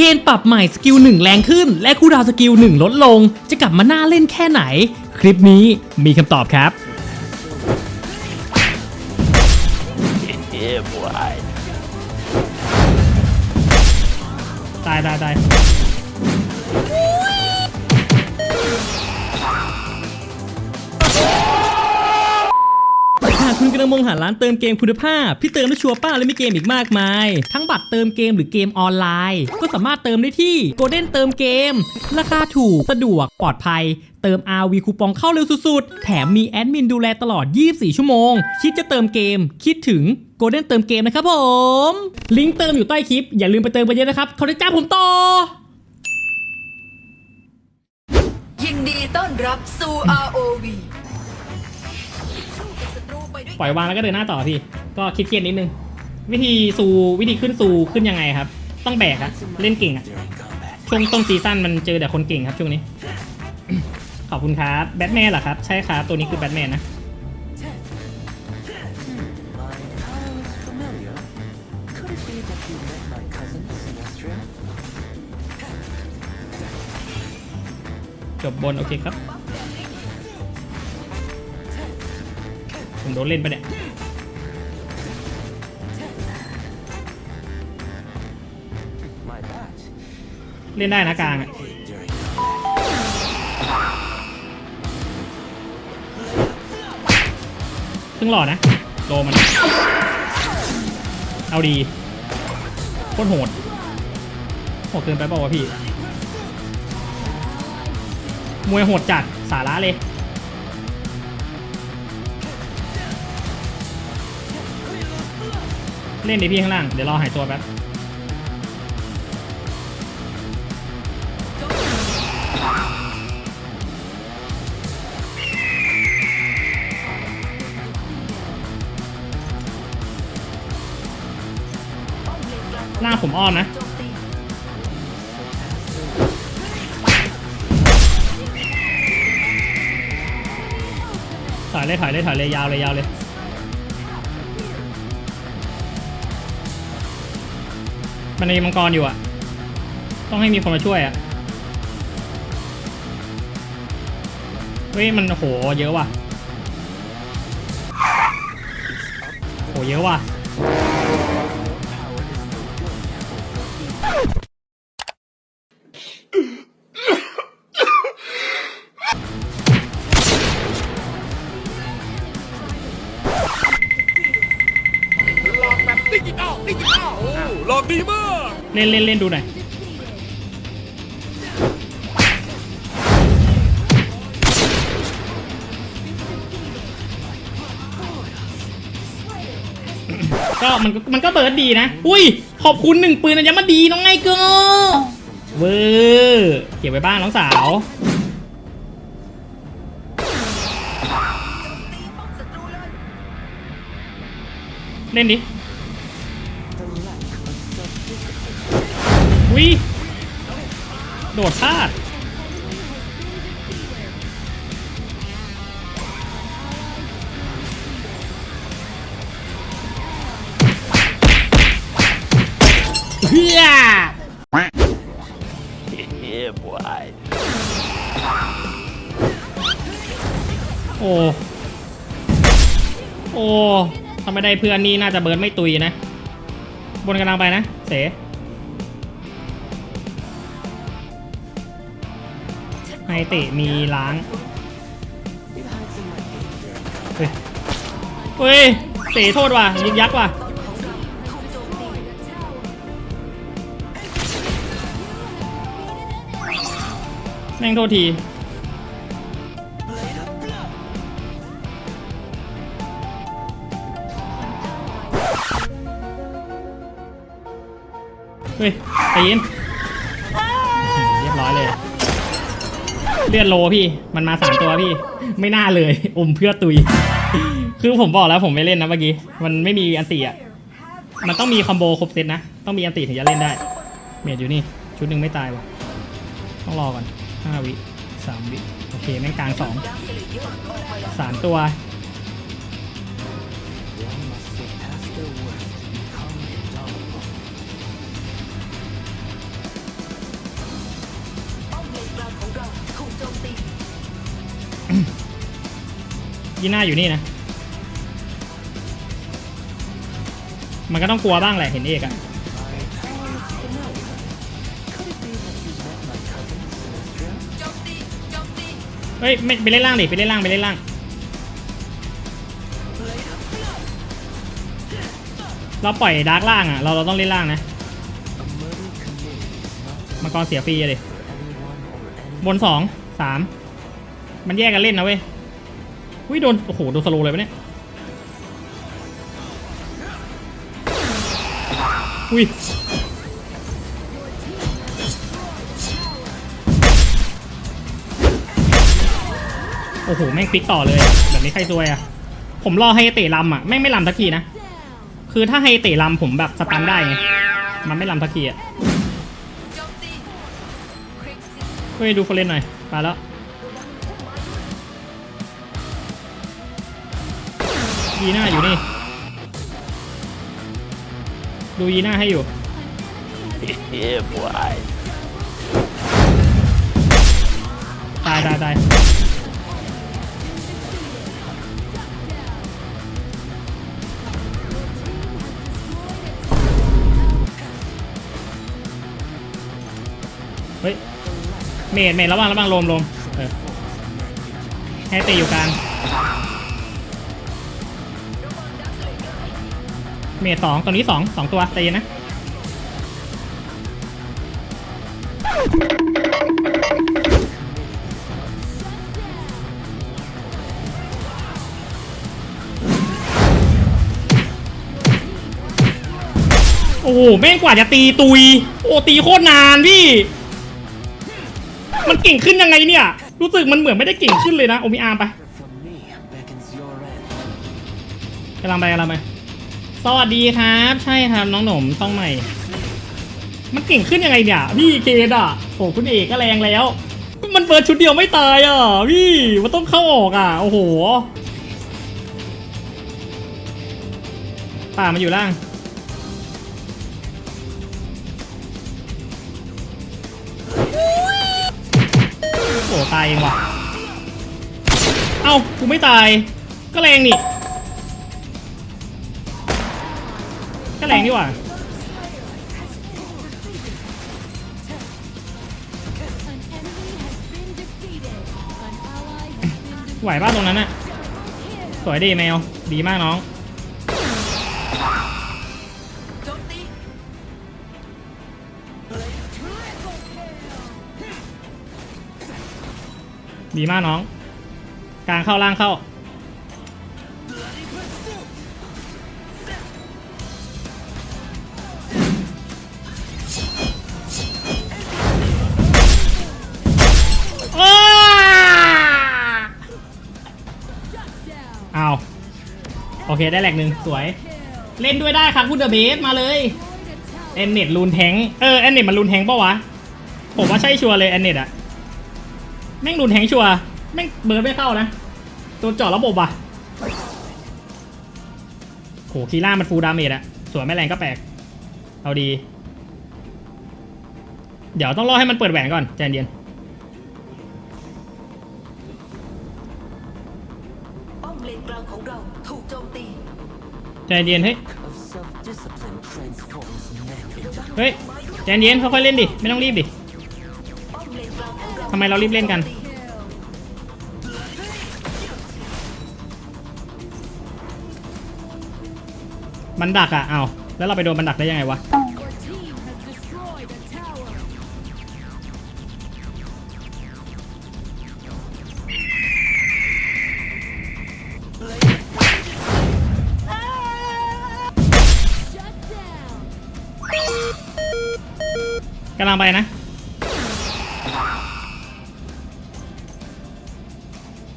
เคนปรับใหม่สกิล1 แรงขึ้น และคูลดาวน์สกิล1 ลดลง จะกลับมาน่าเล่นแค่ไหน คลิปนี้มีคำตอบครับ Yeah, boy. ตายตายตายำลังมองหาร้านเติมเกมคุณภาพ ที่เติมได้ชัวร์ป้าและมีเกมอีกมากมาย ทั้งบัตรเติมเกมหรือเกมออนไลน์ ก็สามารถเติมได้ที่ Golden เติมเกม ราคาถูก สะดวก ปลอดภัย เติม RV คูปองเข้าเร็วสุดๆ แถมมีแอดมินดูแลตลอด 24 ชั่วโมง คิดจะเติมเกม คิดถึง Golden เติมเกมนะครับผม ลิงก์เติมอยู่ใต้คลิป อย่าลืมไปเติมกันเยอะนะครับเขาจะจ้างผมต่อ ยินดีต้อนรับสู่ ROV ปล่อยวางแล้วก็เดินหน้าต่อพี่ ก็คิดเกียนนิดนึง วิธีซูวิธีขึ้นซูขึ้นยังไงครับ ต้องแบกอะเล่นเก่งอะช่วงต้นซีซั่นมันเจอแต่คนเก่งครับช่วงนี้ ขอบคุณครับแบทแมนเหรอครับ ใช่ครับ ตัวนี้คือแบทแมนนะจบบน โอเคครับ ผมโดนเล่นปะเนี่ยเล่นได้นะกลางซึ่งหล่อนะโลมัน เอาดีโคตรโหดโหดเกินไปเปล่าวะพี่ มวยโหดจัดสาระเลย เล่นดิพี่ข้างล่าง เดี๋ยวรอหายตัวแป๊บหน้าผมอ้อมนะ ถอยเลยถอยเลยถอยเลยยาวเลยยาวเลย มันมีมังกรอยู่อะ ต้องให้มีคนมาช่วยอะ เฮ้ย มันโหเยอะว่ะโหเยอะว่ะ เล่นเล่นเล่นดูหน่อยก็มันก็มันก็เบิร์ดดีนะ อุ้ย ขอบคุณหนึ่งปืนอัญมดีน้องไงเก็เวอร์เก็บไว้บ้านน้องสาวเล่นดิ โดดพลาดเฮีย boy. โอ้ โอ้ถ้าไม่ได้เพื่อนนี่น่าจะเบิร์ดไม่ตุยนะ บนกำลังไปนะ เส ไฮเตะมีล้างเฮ้ยเฮ้ยเสโทษว่ะยิงยักษ์ว่ะตอนของเราถูกโจมตีแม่งโทษทีเฮ้ยใจเย็น เลือดโลพี่ มันมาสามตัวพี่ ไม่น่าเลยอมเพื่อตุย คือผมบอกแล้วผมไม่เล่นนะเมื่อกี้ มันไม่มีอันติอะ มันต้องมีคอมโบครบเซตนะ ต้องมีอันติถึงจะเล่นได้ เมียดอยู่นี่ ชุดหนึ่งไม่ตายว่ะ ต้องรอก่อนห้าวิสามวิ โอเค แม่งกลางสองสามตัว ยีน่าอยู่นี่นะ มันก็ต้องกลัวบ้างแหละเห็นเอกอะเฮ้ยไม่ไปเล่นล่างดิไปเล่นล่างไปเล่นล่าง เราปล่อยดาร์กล่างอะเราเราต้องเล่นล่างนะมังกรเสียฟรีอะดิ for anyone or anything. บนสองสามมันแยกกันเล่นนะเว้ย อุ้ยโดนโอ้โหโดนสโลเลยปะเนี่ยอุ้ยโอ้โหแม่งพลิกต่อเลยแบบนี้ใครซวยอะผมรอให้เตะลำอะแม่งไม่ลำสักทีนะคือถ้าให้เตะลำผมแบบสตันได้ไงมันไม่ลำสักทีอะเฮ้ยดูคนเล่นหน่อยมาแล้ว ยีน่าอยู่นี่ ดูยีน่าให้อยู่ตายตายตายเฮ้ย เมดเมดระวังระวังลมลมเออให้ตีอยู่กลาง เมดสองตัวนี้สองสองตัวใจเย็นนะโอ้โหแม่งกว่าจะตีตุย โอ้ตีโคตรนานพี่ มันเก่งขึ้นยังไงเนี่ย รู้สึกมันเหมือนไม่ได้เก่งขึ้นเลยนะ โอมิอาร์ไปกำลังไปกำลังไป สวัสดีครับ ใช่ครับน้องหนมต้องใหม่ มันเก่งขึ้นยังไงเนี่ย พี่เคดอะโอ้คุณเอกก็แรงแล้ว มันเปิดชุดเดียวไม่ตายอะพี่มันต้องเข้าออกอะ โอ้โหป่ามันอยู่ล่างโอ้ตายเองว่ะ เอ้ากูไม่ตาย ก็แรงนี่ แรงนี่หว่าไหวป่ะตรงนั้นอะสวยดีแมว ดีมากน้อง ดีมากน้อง กลางเข้าล่างเข้า เคได้แหลกหนึ่งสวย เล่นด้วยได้ครับคุณเดอะเบสมาเลยแอนเน็ตลูนแทงเออแอนเน็ตมันลูนแทงปะวะ ผมว่าใช่ชัวร์เลยแอนเน็ตอะแม่งลูนแทงชัวร์แม่งเบิร์ดไม่เข้านะโดนเจาะระบบอะโหคีร่ามันฟูลดาเมจอะสวนไม่แรงก็แปลก เอาดี เดี๋ยวต้องรอให้มันเปิดแหวนก่อนใจเย็น เลนกลางของเราถูกโจมตีใจเย็นเฮ้ย Of self-discipline transforms men into เฮ้ยใจเย็นค่อยๆเล่นดิ ไม่ต้องรีบดิป้อมเลนกลางของเราทำไมเรารีบเล่นกันถูโจมตีมันดักอะเอาแล้วเราไปโดนมันดักได้ยังไงวะ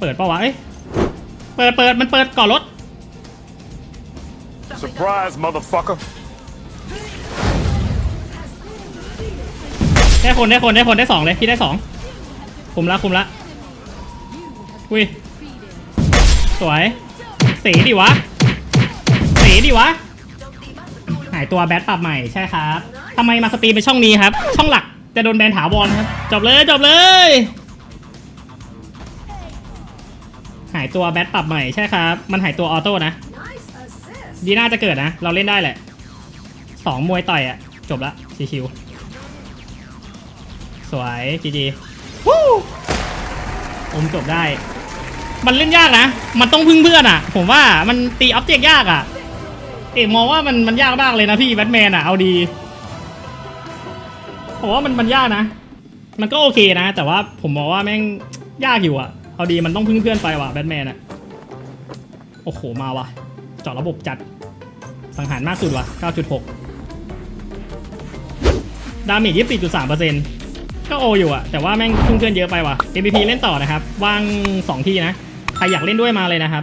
เปิดปะวะเอ้ยเปิดเปิดมันเปิดก่อนรถ Surprise, motherfucker. ได้คนได้คนได้คนได้สองเลยพี่ได้สองคุมละคุมละอุ้ยสวยสีดิวะสีดิวะโจมตีบ้านศัตรูหายตัวแบทปรับใหม่ใช่ครับทำไมมาสตรีมเป็นช่องนี้ครับ ช่องหลักจะโดนแบนถาวรครับ จบเลยจบเลยายตัวแบทปรับใหม่ใช่ครับ มันหายตัวออโต้นะดีน่าจะเกิดนะ เราเล่นได้แหละสองมวยต่อยอะจบละซีคิวสวยจีจีวู้อมจบได้ มันเล่นยากนะ มันต้องพึ่งเพื่อนอะผมว่ามันตีออบเจกยากอะเอกมองว่ามันมันยากมากเลยนะพี่แบทแมนอะเอาดีผมว่ามันมันยากนะ มันก็โอเคนะ แต่ว่าผมมองว่าแม่งยากอยู่อะ เอาดีมันต้องพึ่งเพื่อนไปว่ะแบทแมนอะโอ้โหมาว่ะเจาะระบบจัด สังหารมากสุดว่ะ 9.6 ดาเมจ24.3%ก็โออยู่อะแต่ว่าแม่งพึ่งเพื่อนเยอะไปว่ะ MVP เล่นต่อนะครับ ว่าง 2 ที่นะ ใครอยากเล่นด้วยมาเลยนะครับ